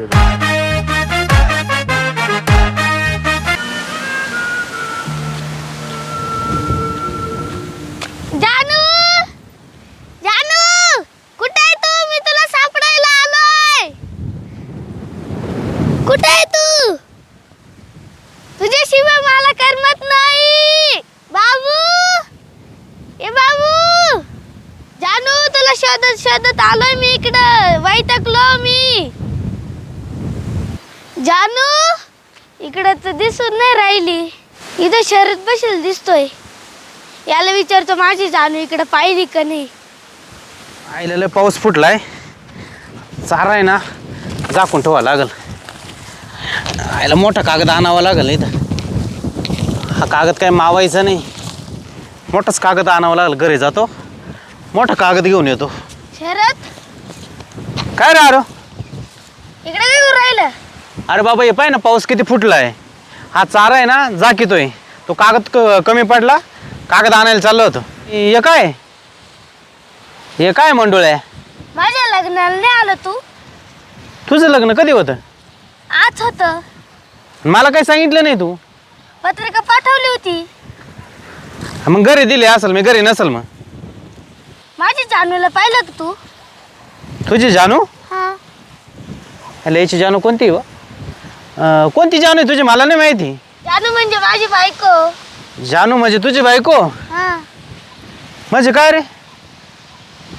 जानू! जानू! कुठे आहे तू? मी तुला सापडायला आलोय! कुठे आहे तू? तुझ्याशिवाय मला करमत नाही! बाबू! ए बाबू! जानू तुला शोधत शोधत आलोय मी इकडं. वैतकलो मी जानू इकडं तर दिसून नाही राहिली. इथं शरद बसेल दिसतोय. याला विचारतो माझी जानू इकडे पाहिली का नाही. आईला लय पाऊस फुटलाय. चारा आहे ना झाकून ठेवा लागल. आईला मोठा कागद आणावा लागल इथं. हा कागद काय मावायचा नाही. मोठाच कागद आणावा लागल घरी जातो. मोठा कागद घेऊन येतो. शरद काय रे इकडे काय करू राहिलं. अरे बाबा हे पाय ना पाऊस किती फुटलाय? हा चारा आहे ना जाकीतोय तो कागद क- कमी पडला कागद आणायला चाललो होतो. हे काय? हे काय मंडोळ आहे माझ्या लग्नाला नाही आलं तू? तुझं लग्न कधी होतं? आज होत. मला काही सांगितलं नाही तू. पत्रिका पाठवली होती. मग घरी दिली असेल मी घरी नसेल मग. माझी जानूला पाहिलं का तू. तुझी जानू? हा. याची जानू कोणती व? अं, कोणती जानू आहे तुझी? मला नाही माहिती. जानू म्हणजे माझी बायको. जानू म्हणजे तुझी बायको? हा. म्हणजे काय रे?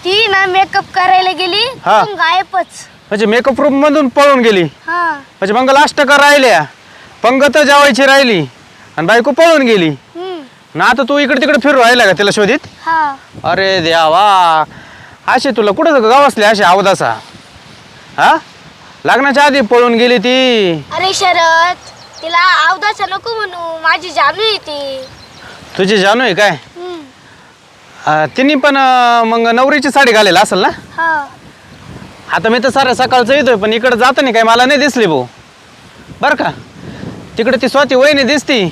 ती ना मेकअप करायला गेली हा. गायबच. म्हणजे मेकअप रूम मधून पळून गेली. हा. म्हणजे मंगल अष्टकर राहिल्या पंगत जेवायची राहिली आणि बायको पळून गेली. हम्म. ना आता तू इकडे तिकडे फिरू राहिला का तिला शोधित? हा. अरे देवा. असे तुला कुठं गावासले असे अवदासा हा? लग्नाच्या आधी पळून गेली ती. अरे शरद तिला अवदासा नको म्हणू. माझी जानू आहे ती. तुझी जानू आहे काय? हम्म. अं, तिने पण अं, मग नवरीची साडी घालेल असेल ना? हा. आता मी तर साऱ्या सकाळचं येतोय पण इकडे जात नाही काय? मला नाही दिसली भाऊ. बरं का? तिकडे ती स्वाती वहिनी दिसती.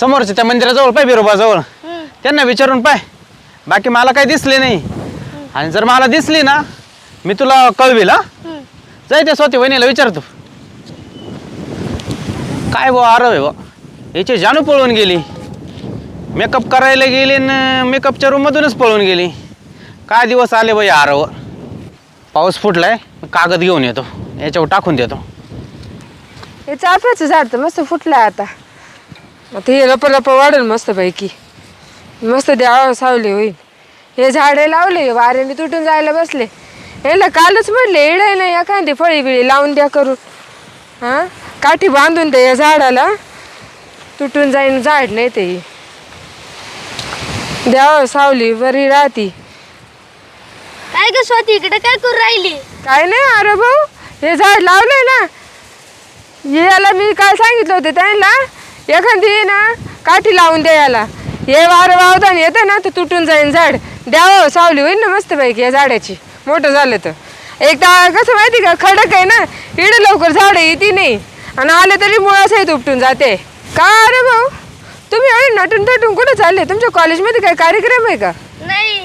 समोरच्या त्या मंदिराजवळ पाय बिरोबाजवळ. हम्म. त्यांना विचारून पाय. बाकी मला काही दिसले नाही. आणि जर मला दिसली ना मी तुला कळविल हा. जाय त्या स्वाती वहिनीला विचारतो काय भाऊ आरव आहे बा याची जानू पळून गेली. मेकअप करायला गेली न मेकअपच्या रूममधूनच पळून गेली. काय दिवस आले बाई आरव पाऊस फुटलाय कागद घेऊन येतो. याच्यावर टाकून देतो. हे चाफ्याचं झाड तर मस्त फुटलंय आता. आता हे लप लप वाढेल मस्त पैकी मस्त द्यावं सावली होईल. हे झाडे लावले वाऱ्याने तुटून जायला बसले. याला कालच म्हटले येडे नाही एखादी फळी बिळी लावून द्या करून. हां? काठी बांधून द्या या झाडाला. तुटून जाईन झाड नाही ते. द्यावं सावली बरी राहती. काय ग स्वाती इकडे काय करू राहिली? काय नाही अरे भाऊ हे झाड लावलंय ना. याला मी काय सांगितलं होतं त्यांना एखादी ना काठी लावून द्या याला. हे वारं वावदान येतं ना तर तुटून जाईन झाड. द्यावं सावली होईल ना मस्तपैकी या झाडाची. मोठं झालं तर. एकदा कसं माहिती का खडक आहे ना इकडे लवकर झाडं येते नाही. आणि आले तरी मुळासहित उपटून जाते. का अरे भाऊ? तुम्ही एवढे नटून तटून कुठे चालले? तुमच्या कॉलेजमध्ये काय कार्यक्रम आहे का? नाही.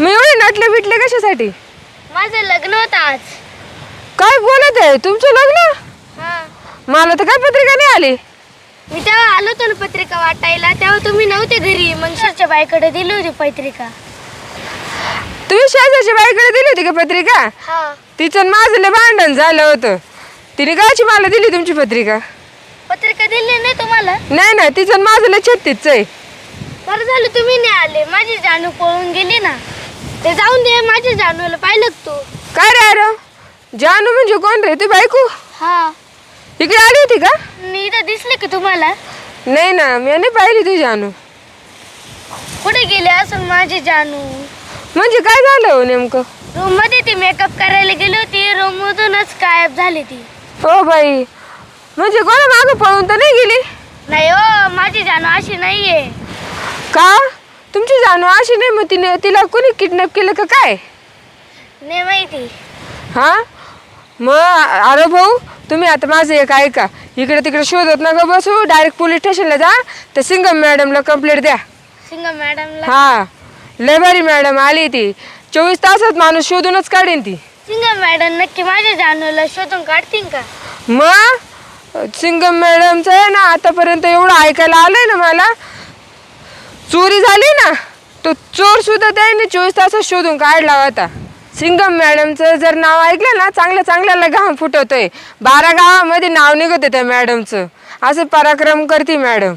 मी एवढे नटले बिटले कशासाठी? माझं लग्न होतं आज. काय बोलत आहे? तुमचं लग्न? हा. मला तर काय पत्रिका नाही आली. मी तेव्हा आलो होतो ना पत्रिका वाटायला तेव्हा तुम्ही नव्हते घरी. मग सरच्या बाईकडे दिली होती पत्रिका. तुम्ही शेजारच्या बाईकडे दिली होती का पत्रिका? हा. तिचं आणि माझं लय भांडण झालं होतं. तिने कायची मला दिली तुमची पत्रिका? पत्रिका दिली नाही तुम्हाला? नाही ना तिचं आणि माझं लय छत्तीच आहे. बरं झालं तुम्ही नाही आले. माझी जानू पळून गेली ना. ते जाऊन दे माझ्या जानूला पाहिलं का तू? काय रे अरे जानू म्हणजे कोण रे? तू बायको? हा. इकडे आली होती का? मी इथं दिसले का तुम्हाला? नाही ना मी नाही पाहिली तुझी जानू. कुठे गेले असं माझी जानू? म्हणजे काय झालं हो नेमकं? रूममध्ये ती मेकअप करायला गेली होती रूम मधूनच गायब झाली ती. हो बाई. म्हणजे कोणा मागं पळून तर नाही गेली? नाही हो माझी जानू अशी नाहीये. का? तुमची जानू अशी नाही मग तिने तिला कोणी किडनॅप केलं का काय? नाही माहिती. हा? मग अरे भाऊ तुम्ही आता माझं एक ऐका. इकडे तिकडे शोधत नका बसू. डायरेक्ट पोलीस स्टेशनला जा. तर सिंगम मॅडमला कंप्लेंट द्या. सिंग मॅडमला हा. लय भारी मॅडम आली ती. चोवीस तासात माणूस शोधूनच काढेन ती. सिंगा मॅडम नक्की माझ्या जानूला शोधून काढतील का? मग? सिंगम मॅडमचं आहे ना आतापर्यंत एवढं ऐकायला आलंय ना मला. चोरी झाली ना तो चोर सुद्धा त्याने चोवीस तासात शोधून काढला होता. सिंगम मॅडमचं जर नाव ऐकलं ना चांगल्या चांगल्याला घाम फुटवतोय. बारा गावामध्ये नाव निघत त्या मॅडमचं. असं पराक्रम करते मॅडम.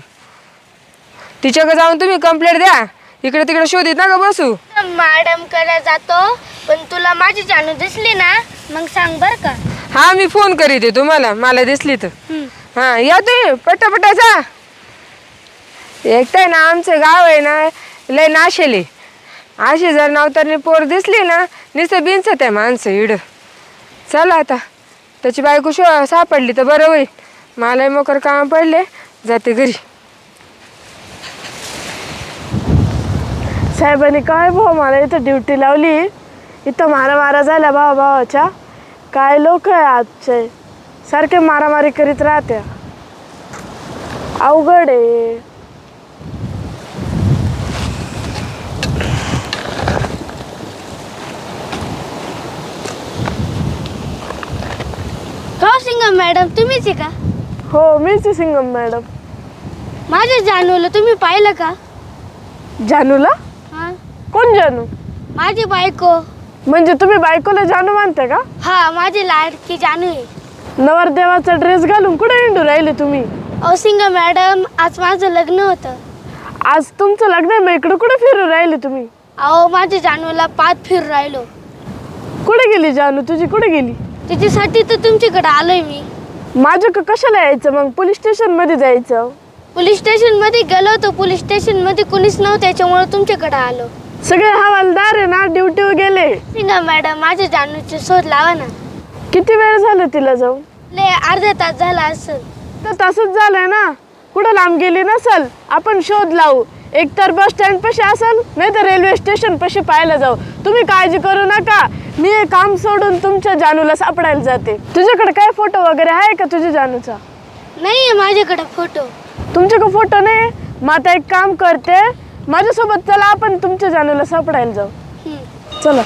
तिच्याकडे जाऊन तुम्ही कंप्लेंट द्या. इकडे तिकडे शोधित ना का बसू. मॅडमकडे जातो पण तुला माझी जानू दिसली ना मग सांग बर का. हा मी फोन करीत आहे तुम्हाला मला दिसली तर. हा या तुम्ही पटापटा जा. एकटाय ना आमचं गाव आहे ना लय नाशेले अशी जर नवतारणी पोर दिसली ना नुसतं बिनसत आहे माणसं इड. चला आता त्याची बायको शो सापडली तर बरं होईल. मला मोकर काम पडले जाते घरी. साहेबांनी काय भाऊ मला इथं ड्युटी लावली. इथं मारामारा झाल्या भावा भावाच्या. काय लोक आहे आजचे? सारखे मारामारी करीत राहत्या अवघड आहे. हो सिंगा मॅडम तुम्हीच आहे का? हो मीच आहे सिंगम मॅडम. माझ्या जानूला तुम्ही पाहिलं का? जानूला? हा? कोण जानू? माझी बायको. म्हणजे तुम्ही बायकोला जानू मानता का? हा माझी लाडकी जानू आहे. नवरदेवाचा ड्रेस घालून कुठे हिंडू राहिले तुम्ही? अहो सिंगा मॅडम आज माझं लग्न होतं. आज तुमचं लग्न आहे मग इकडं कुठे फिरू राहिले तुम्ही? अहो माझ्या जानूला पाच फिर राहिलो. कुठे गेली जानू? तुझी कुठे गेली? तिच्यासाठी तर तुमच्याकडे आलोय मी. माझ्या का कशाला यायचं मग? पोलीस स्टेशनमध्ये जायचं. पोलीस स्टेशनमध्ये गेलो होतो. पोलीस स्टेशनमध्ये कुणीच नव्हतं. त्याच्यामुळे तुमच्याकडे आलो. सगळे हवालदार आहे ना? ड्युटीवर गेले. सिंगा मॅडम माझ्या जानूचे शोध लावा ना. किती वेळ झालं तिला जाऊन? ले अर्धा तास झाला असेल. तर तसंच झालंय ना? कुठं लांब गेली नसल? आपण शोध लावू. एक तर बस स्टँड पाशी असेल नाही तर रेल्वे स्टेशन पाशी पाहायला जाऊ. तुम्ही काळजी करू नका. मी हे काम सोडून तुमच्या जानूला सापडायला जाते. तुझ्याकडे काय फोटो वगैरे आहे का तुझ्या जानूचा? नाही माझ्याकडे फोटो तुमच्याकडे फोटो नाही? मग आता एक काम करते. माझ्यासोबत चला आपण तुमच्या जानूला सापडायला जाऊ. चला.